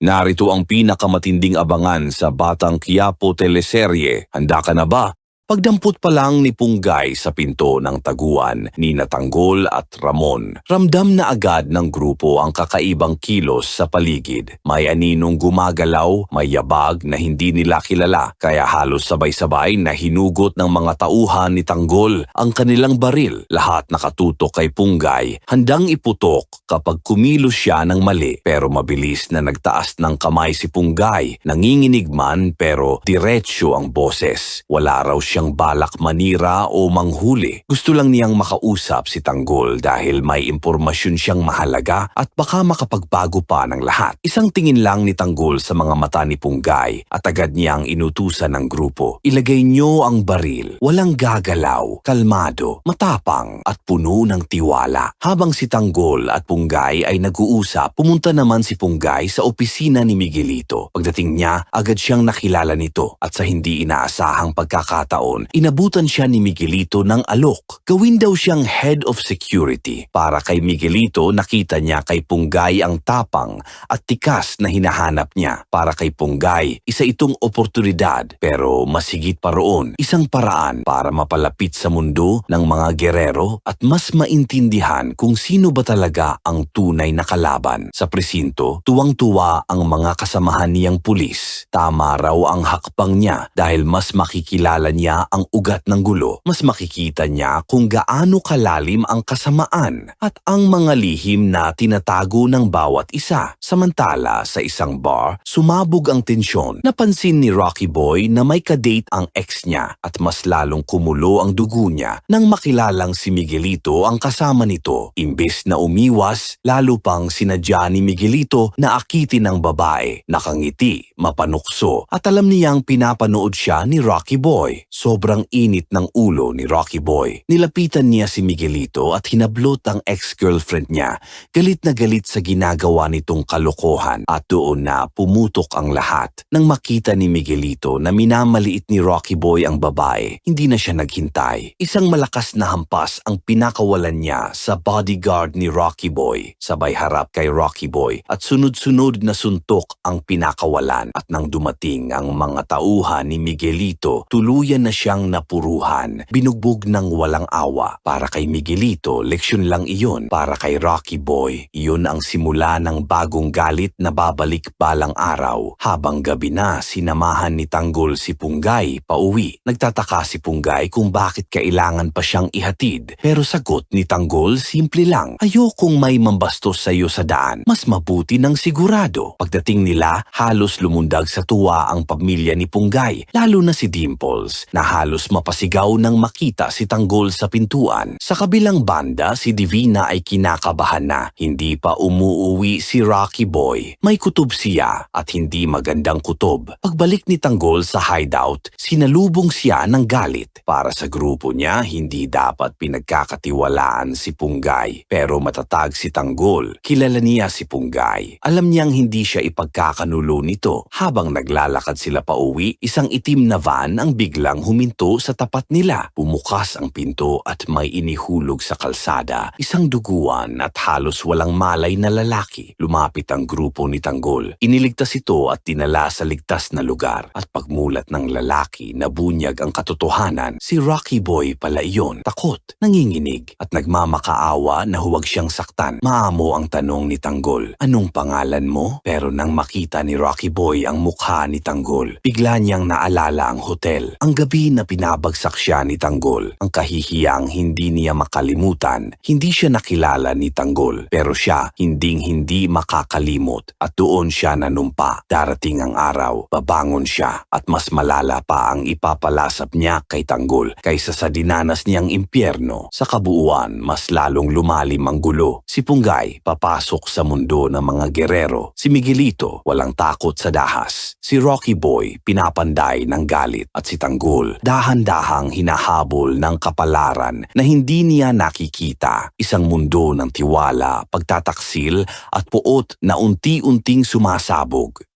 Narito ang pinakamatinding abangan sa Batang Quiapo teleserye. Handa ka na ba? Pagdampot pa lang ni Punggay sa pinto ng taguan ni Natanggol at Ramon, ramdam na agad ng grupo ang kakaibang kilos sa paligid. May aninong gumagalaw, may yabag na hindi nila kilala, kaya halos sabay-sabay na hinugot ng mga tauhan ni Tanggol ang kanilang baril. Lahat nakatutok kay Punggay, handang iputok kapag kumilos siya ng mali. Pero mabilis na nagtaas ng kamay si Punggay, nanginginig man pero diretsyo ang boses. Wala raw siyang balak manira o manghuli. Gusto lang niyang makausap si Tanggol dahil may impormasyon siyang mahalaga at baka makapagbago pa ng lahat. Isang tingin lang ni Tanggol sa mga mata ni Punggay at agad niyang inutusan ng grupo. Ilagay niyo ang baril. Walang gagalaw, kalmado, matapang at puno ng tiwala. Habang si Tanggol at Punggay ay nag-uusap, pumunta naman si Punggay sa opisina ni Miguelito. Pagdating niya, agad siyang nakilala nito at sa hindi inaasahang pagkakataon, inabutan siya ni Miguelito ng alok. Gawin daw siyang head of security. Para kay Miguelito, nakita niya kay Punggay ang tapang at tikas na hinahanap niya. Para kay Punggay, isa itong oportunidad pero masigit pa roon, isang paraan para mapalapit sa mundo ng mga gerero at mas maintindihan kung sino ba talaga ang tunay na kalaban. Sa presinto, tuwang-tuwa ang mga kasamahan niyang pulis. Tama raw ang hakbang niya dahil mas makikilala niya ang ugat ng gulo. Mas makikita niya kung gaano kalalim ang kasamaan at ang mga lihim na tinatago ng bawat isa. Samantala, sa isang bar, sumabog ang tensyon. Napansin ni Rocky Boy na may kadate ang ex niya at mas lalong kumulo ang dugo niya nang makilalang si Miguelito ang kasama nito. Imbes na umiwas, lalo pang sinadya ni Miguelito na akitin ng babae. Nakangiti, mapanukso at alam niyang pinapanood siya ni Rocky Boy. Sobrang init ng ulo ni Rocky Boy. Nilapitan niya si Miguelito at hinablot ang ex-girlfriend niya. Galit na galit sa ginagawa nitong kalokohan at doon na pumutok ang lahat. Nang makita ni Miguelito na minamaliit ni Rocky Boy ang babae, hindi na siya naghintay. Isang malakas na hampas ang pinakawalan niya sa bodyguard ni Rocky Boy. Sabay harap kay Rocky Boy at sunod-sunod na suntok ang pinakawalan at nang dumating ang mga tauhan ni Miguelito, tuluyan na siyang napuruhan, binugbog ng walang awa. Para kay Miguelito, leksyon lang iyon. Para kay Rocky Boy, iyon ang simula ng bagong galit na babalik balang araw. Habang gabi na, sinamahan ni Tanggol si Punggay pauwi. Nagtataka si Punggay kung bakit kailangan pa siyang ihatid. Pero sagot ni Tanggol, simple lang. Ayokong may mambastos sa iyo sa daan. Mas mabuti ng sigurado. Pagdating nila, halos lumundag sa tuwa ang pamilya ni Punggay, lalo na si Dimples, na halos mapasigaw nang makita si Tanggol sa pintuan. Sa kabilang banda, si Divina ay kinakabahan na. Hindi pa umuuwi si Rocky Boy. May kutob siya at hindi magandang kutob. Pagbalik ni Tanggol sa hideout, sinalubong siya ng galit. Para sa grupo niya, hindi dapat pinagkakatiwalaan si Punggay. Pero matatag si Tanggol. Kilala niya si Punggay. Alam niyang hindi siya ipagkakanulo nito. Habang naglalakad sila pa uwi, isang itim na van ang biglang huminto sa tapat nila. Bumukas ang pinto at may inihulog sa kalsada. Isang duguan at halos walang malay na lalaki. Lumapit ang grupo ni Tanggol. Iniligtas ito at tinala sa ligtas na lugar. At pagmulat ng lalaki na bunyag ang katotohanan, si Rocky Boy pala iyon. Takot, nanginginig at nagmamakaawa na huwag siyang saktan. Maamo ang tanong ni Tanggol, anong pangalan mo? Pero nang makita ni Rocky Boy ang mukha ni Tanggol, bigla niyang naalala ang hotel. Ang gabi na pinabagsak siya ni Tanggol, ang kahihiyang hindi niya makalimutan. Hindi siya nakilala ni Tanggol, pero siya hinding hindi makakalimot at doon siya nanumpa. Darating ang araw, babangon siya at mas malala pa ang ipapalasap niya kay Tanggol kaysa sa dinanas niyang impyerno. Sa kabuuan, mas lalong lumalim ang gulo. Si Punggay, papasok sa mundo ng mga gerero. Si Miguelito, walang takot sa dahas. Si Rocky Boy, pinapanday ng galit. At si Tanggol, dahan-dahang hinahabol ng kapalaran na hindi niya nakikita. Isang mundo ng tiwala, pagtataksil at puot na unti-unting sumasabog.